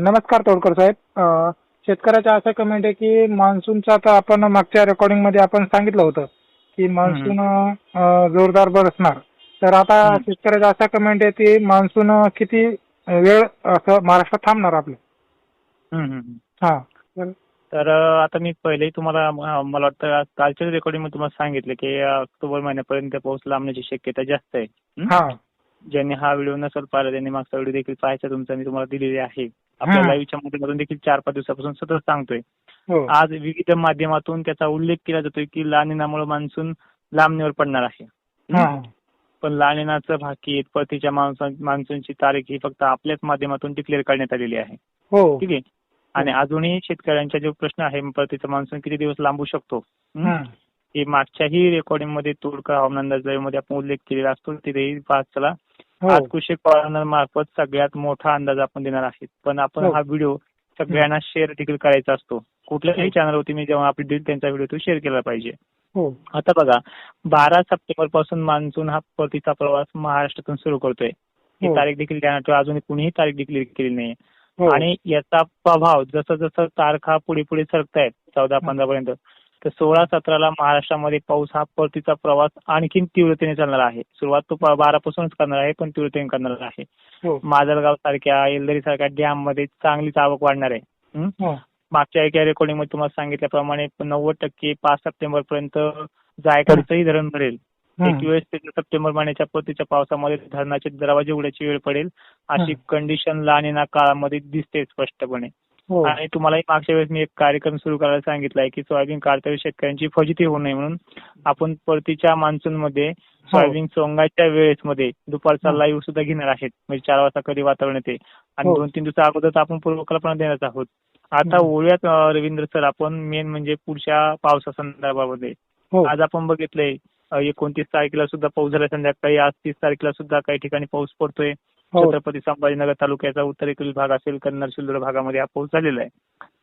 नमस्कार तोडकर साहेब. अ, शेतकऱ्याच्या असा कमेंट आहे की मान्सूनचं आता आपण मागच्या रेकॉर्डिंगमध्ये आपण सांगितलं होतं की मान्सून जोरदार बरसणार. तर आता. शेतकऱ्याचा असा कमेंट आहे की मान्सून किती वेळ असं महाराष्ट्रात थांबणार आपलं. हा. तर- तर आता मी पहिलेही तुम्हाला मला वाटतं कालच्या रेकॉर्डिंगमध्ये तुम्हाला सांगितलं की ऑक्टोबर महिन्यापर्यंत पाऊस लांबण्याची शक्यता जास्त आहे. ज्यांनी हा व्हिडिओ नसेल पाहिला त्यांनी मागचा व्हिडिओ देखील पाहायचा तुमचा मी तुम्हाला दिलेली आहे. आपल्या हा. लाईव्हच्या माध्यमातून देखील चार पाच दिवसापासून सतत सांगतोय. हो. आज विविध माध्यमातून त्याचा उल्लेख केला जातोय की लानिनामुळे मान्सून लांबणीवर पडणार आहे. हा हं? पण लानिनाचं भाकीत परतीच्या मान्सून मान्सूनची तारीख ही फक्त आपल्याच माध्यमातून डिक्लेअर करण्यात आलेली आहे. हो. ठीक आहे? आणि अजूनही शेतकऱ्यांचा जो प्रश्न आहे परतीचा मान्सून किती दिवस लांबू शकतो? हं? हं. हे मागच्याही रेकॉर्डिंगमध्ये तोडकर हवामान अंदाजामध्ये आपण उल्लेख केलेला असतो तिथेही पाहत चला. हो आज कृषी मार्फत सगळ्यात मोठा अंदाज आपण देणार आहे पण आपण हो. हा व्हिडिओ सगळ्यांना शेअर देखील करायचा असतो. कुठल्याही हो. चॅनलवरती मी जेव्हा देईल त्यांचा व्हिडिओ तो शेअर केला पाहिजे. हो. आता बघा बारा सप्टेंबरपासून मान्सून हा परतीचा प्रवास महाराष्ट्रातून सुरू करतोय. ही हो. तारीख देखील ठेवा. अजूनही कुणीही तारीख डिक्लेअर केलेली नाही हो. आणि याचा प्रभाव जसं जसं तारखा पुढे पुढे सरकतायत चौदा पंधरा पर्यंत तर सोळा सतराला महाराष्ट्रामध्ये पाऊस हा परतीचा प्रवास आणखीन तीव्रतेने चालणार आहे. सुरुवात तो बारा पासूनच करणार आहे पण तीव्रतेने करणार आहे. हो. माजलगाव सारख्या येलदरी सारख्या डॅममध्ये चांगलीच आवक वाढणार आहे. हं? मागच्या एका रेकॉर्डिंगमध्ये तुम्हाला सांगितल्याप्रमाणे नव्वद टक्के पाच सप्टेंबर पर्यंत जायकरचंही धरण भरेल. एकवीस ते सप्टेंबर महिन्याच्या परतीच्या पावसामध्ये धरणाचे दरवाजे उघड्याची वेळ पडेल अशी. कंडिशन लानिना काळामध्ये दिसते स्पष्टपणे. आणि तुम्हालाही मागच्या वेळेस मी एक कार्यक्रम सुरू करायला सांगितला आहे की सोयाबीन काढता शेतकऱ्यांची फजिती होऊ नये म्हणून आपण परतीच्या मान्सून मध्ये सोयाबीन सोंगाच्या वेळेस मध्ये दुपारचा हो. लाईव्ह सुद्धा घेणार आहेत. म्हणजे चार वाजता कधी वातावरण येते. आणि हो. दोन तीन दिवसा अगोदर आपण पूर्वकल्पना देणार आहोत. आता हं. ओळ्यात रवींद्र सर आपण मेन म्हणजे पुढच्या पावसा संदर्भामध्ये. हो. आज आपण बघितलंय एकोणतीस तारखेला सुद्धा पाऊस झाला संध्याकाळी आज तीस तारखेला सुद्धा काही ठिकाणी पाऊस पडतोय. हो छत्रपती संभाजीनगर तालुक्याचा उत्तरेकडील भाग असेल कन्नड सिल्लोड भागामध्ये हा पाऊस झालेला आहे.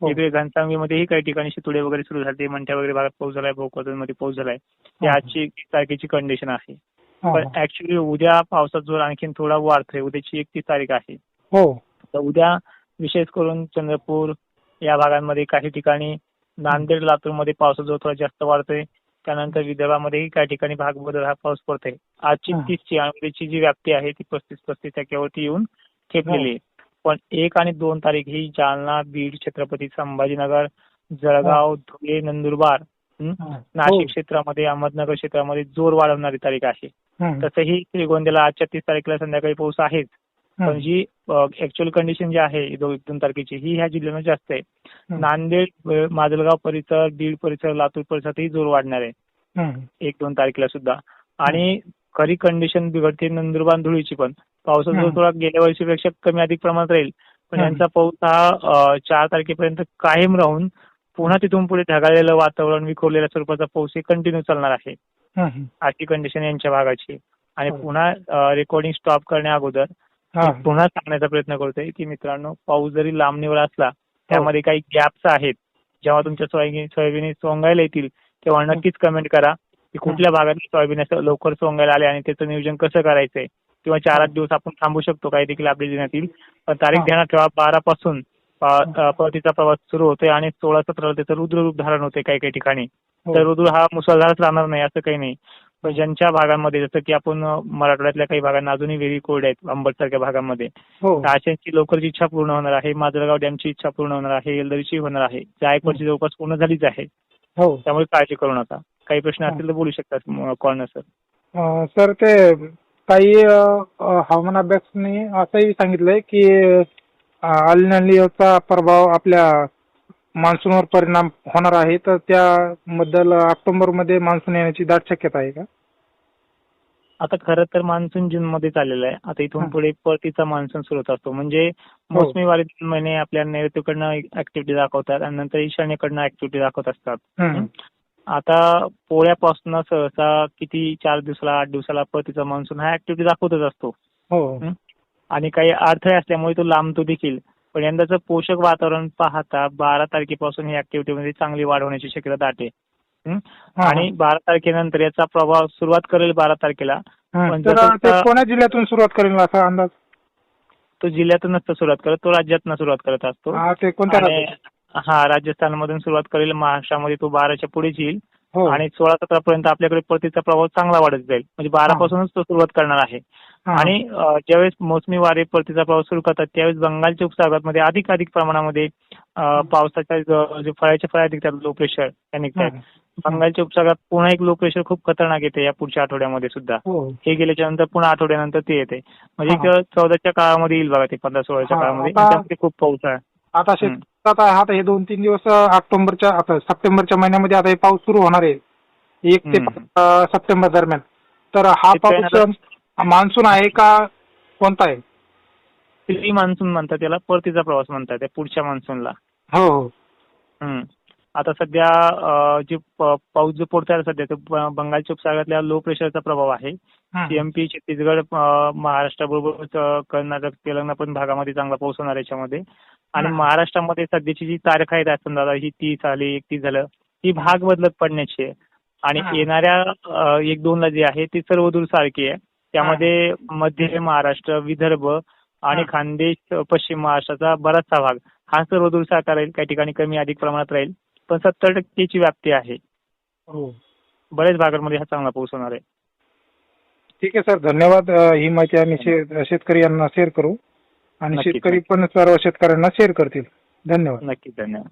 हो. इकडे घनसावंगीमध्येही काही ठिकाणी शितुडे वगैरे सुरू झाले मंठ्या वगैरे भागात पाऊस झालायमध्ये पाऊस झालाय. ही हा. आजची तारखेची कंडिशन आहे. हा. पण ऍक्च्युली उद्या पावसाचा जोर आणखीन थोडा वाढतोय. उद्याची एकतीस तारीख आहे. हो. तर उद्या विशेष करून चंद्रपूर या भागांमध्ये काही ठिकाणी नांदेड लातूरमध्ये पावसाचा जोर थोडा जास्त वाढतोय. त्यानंतर विदर्भामध्येही काही ठिकाणी भाग बदल हा पाऊस पडतोय आजची हा. तीसची उद्याची जी व्याप्ती आहे ती पस्तीस पस्तीस टक्क्यावरती येऊन ठेपलेली आहे पण एक आणि दोन तारीख ही जालना बीड छत्रपती संभाजीनगर जळगाव धुळे नंदुरबार हं? हा. नाशिक क्षेत्रामध्ये अहमदनगर क्षेत्रामध्ये जोर वाढवणारी तारीख आहे हं. तसंही श्रीगोंद्याला आजच्या तीस तारखेला संध्याकाळी पाऊस आहेच पण हं. जी ऍक्च्युअल कंडिशन जी आहे एक दोन तारखेची ही ह्या जिल्ह्यानं जास्त आहे हं. नांदेड माजलगाव परिसर बीड परिसर लातूर परिसरातही जोर वाढणार आहे हं. एक दोन तारखेला सुद्धा आणि खरी कंडिशन बिघडते नंदुरबार धुळीची पण पावसाचा जोर हं. थोडा गेल्या वर्षीपेक्षा कमी अधिक प्रमाणात राहील पण हं. यांचा पाऊस हा चार तारखेपर्यंत कायम राहून पुन्हा तिथून पुढे ढगाळलेलं वातावरण विखुरलेल्या स्वरूपाचा पाऊस हे कंटिन्यू चालणार आहे हं. अशी कंडिशन यांच्या भागाची आणि हो. पुन्हा रेकॉर्डिंग स्टॉप करण्या अगोदर हा. पुन्हा सांगण्याचा प्रयत्न करतोय की मित्रांनो पाऊस जरी लांबणीवर असला हो. त्यामध्ये काही गॅप्स आहेत. जेव्हा तुमच्या सोयाबीन सोयाबीन सोंगायला येतील तेव्हा हो. नक्कीच कमेंट करा. की कुठल्या भागात सोयाबीन असं लवकर सोंगायला आले आणि त्याचं नियोजन कसं करायचंय? किंवा चार आठ दिवस आपण थांबू शकतो काही देखील देण्यात येईल पण तारीख हा. ध्यानात ठेवा बारा पासून परतीचा प्रवास सुरू होतोय आणि सोळा सतराला त्याचं रुद्र रूप धारण होते काही काही ठिकाणी. हो. तर रुद्र हा मुसळधारच राहणार नाही असं काही नाही. पण ज्यांच्या भागांमध्ये जसं की आपण मराठवाड्यातल्या काही भागांना अजूनही वेरी कोल्ड आहेत अंबड सारख्या भागामध्ये. हो. तर अशांची लवकरची इच्छा पूर्ण होणार आहे माजलगाव डॅमची इच्छा पूर्ण होणार आहे येलदरीची होणार आहे. जायकवाडची जवळपास पूर्ण झालीच आहे. हो. त्यामुळे काळजी करू नका. काही प्रश्न. असतील तर बोलू शकतात कॉर्नर सर. सर ते काही हवामान अभ्यासनी असंही सांगितलंय की अल्नियोचा प्रभाव आपल्या मान्सूनवर परिणाम होणार आहे तर त्याबद्दल ऑक्टोबरमध्ये मान्सून येण्याची दाट शक्यता आहे का? आता खरं तर मान्सून जून मध्ये चाललेलं आहे. आता इथून हा. पुढे परतीचा मान्सून सुरू होत असतो. म्हणजे मोसमी वारे तीन महिने आपल्या नैऋत्यकडनं ऍक्टिव्हिटी दाखवतात आणि नंतर ईशान्येकडनं ऍक्टिव्हिटी दाखवत असतात. हं. आता पोळ्यापासून सहसा किती चार दिवसाला आठ दिवसाला परतीचा मान्सून हा ऍक्टिव्हिटी दाखवतच असतो. हो. हं? आणि काही अडथळे असल्यामुळे तो लांबतो देखील. पण यंदाचं पोषक वातावरण पाहता बारा तारखेपासून ही ऍक्टिव्हिटी मध्ये चांगली वाढ होण्याची शक्यता दाट आहे. आणि बारा तारखेनंतर याचा प्रभाव सुरुवात करेल बारा तारखेला. पण तर जसं ते का- कोण्या जिल्ह्यातून सुरुवात करेल असा अंदाज? तो जिल्ह्यातून नसतो सुरुवात करत तो राज्यातनं सुरुवात करत असतो. हा ते कोणत्या आणि राज्यात? हा राजस्थानमधून सुरुवात करेल महाराष्ट्रामध्ये तो बाराच्या पुढेच येईल. हो. आणि सोळा सतरा पर्यंत आपल्याकडे परतीचा प्रभाव चांगला वाढत जाईल. म्हणजे बारा पासूनच तो सुरुवात करणार आहे. आणि ज्यावेळेस मोसमी वारे परतीचा प्रवास सुरू करतात त्यावेळेस बंगालच्या उपसागरामध्ये अधिक अधिक प्रमाणामध्ये पावसाच्या ज- फळाच्या फळ्या निघतात लो प्रेशर त्या निघतात. बंगालच्या उपसागरात पुन्हा एक लो प्रेशर खूप खतरनाक येते या पुढच्या आठवड्यामध्ये सुद्धा. हो. हे गेल्याच्यानंतर पुन्हा आठवड्यानंतर ते येते. म्हणजे चौदाच्या काळामध्ये येईल बघा ते पंधरा सोळाच्या काळामध्ये. खूप पाऊस आहे. आता शेतात आहे. आता हे दोन तीन दिवस ऑक्टोबरच्या आता सप्टेंबरच्या महिन्यामध्ये आता हे पाऊस सुरू होणार आहे. एक ते सप्टेंबर दरम्यान. तर हा पाऊस मान्सून आहे का कोणता आहे प्री मान्सून म्हणतात त्याला परतीचा प्रवास म्हणतात त्या पुढच्या मान्सूनला हो हो हम्म. आता सध्या अ, जे प- पाऊस जो पडतोय सध्या तो ब- बंगालच्या उपसागरातल्या लो प्रेशरचा प्रभाव आहे हम्म. सीएमपी छत्तीसगड अ, महाराष्ट्राबरोबरच अ, कर्नाटक तेलंगणा पण भागामध्ये चांगला पाऊस होणार आहे याच्यामध्ये आणि. महाराष्ट्रामध्ये सध्याची जी तारीख आहे त्यात समजा ही तीस आली एकतीस झालं ही भाग बदलत पडण्याची आहे आणि हा. येणाऱ्या अ, एक दोनला जी आहे ती सर्वदूर सारखी आहे त्यामध्ये मध्य महाराष्ट्र विदर्भ आणि. खानदेश पश्चिम महाराष्ट्राचा बराचसा भाग हा सर्वदूर सारखा राहील काही ठिकाणी कमी अधिक प्रमाणात राहील. पण सत्तर टक्केची व्याप्ती आहे. हो. बऱ्याच भागांमध्ये हा चांगला पाऊस होणार आहे. ठीक आहे सर. धन्यवाद. ही माहिती आम्ही शेतकरी यांना शेअर करू. आणि शेतकरी पण सर्व शेतकऱ्यांना शेअर करतील. धन्यवाद. नक्कीच धन्यवाद.